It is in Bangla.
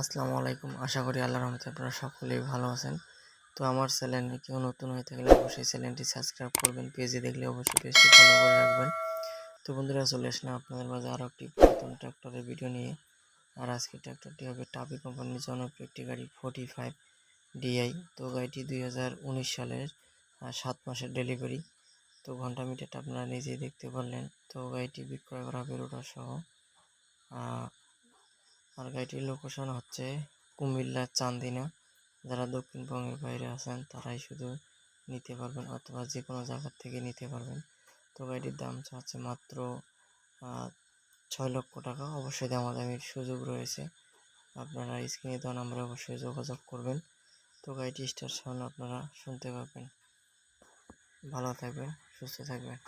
আসসালামু আলাইকুম। আশা করি আল্লাহ রহমতে আপনারা সকলেই ভালো আছেন। তো আমার চ্যানেলে কেউ নতুন হয়ে থাকলে অবশ্যই চ্যানেলটি সাবস্ক্রাইব করবেন, পেজে দেখলে অবশ্যই পেজটি ফলো করে রাখবেন। তো বন্ধুরা, চলে আসলাম আপনাদের মাঝে আরও একটি নতুন ট্র্যাক্টরের ভিডিও নিয়ে। আর আজকে ট্র্যাক্টরটি হবে টাবি কোম্পানির জনপ্রিয় একটি গাড়ি ফোর্টি ফাইভ ডিআই তো গাড়িটি দুই হাজার উনিশ সালের সাত মাসের ডেলিভারি তো ঘণ্টা মিটারটা আপনারা নিজেই দেখতে পারলেন। তো গাড়িটি বিক্রয় করা হবে রোটার সহ আর গাড়িটির লোকেশন হচ্ছে কুমিল্লা চান্দিনা। যারা দক্ষিণবঙ্গের বাইরে আছেন, তারাই শুধু নিতে পারবেন অথবা যে কোনো জায়গার থেকে নিতে পারবেন। তো গাড়িটির দাম হচ্ছে মাত্র ছয় লক্ষ টাকা। অবশ্যই দামাদামির সুযোগ রয়েছে। আপনারা স্ক্রিনে দেওয়া নাম্বারে অবশ্যই যোগাযোগ করবেন। তো গাড়িটি স্টার সাউন্ড আপনারা শুনতে পাবেন ভালো থাকবেন, সুস্থ থাকবেন।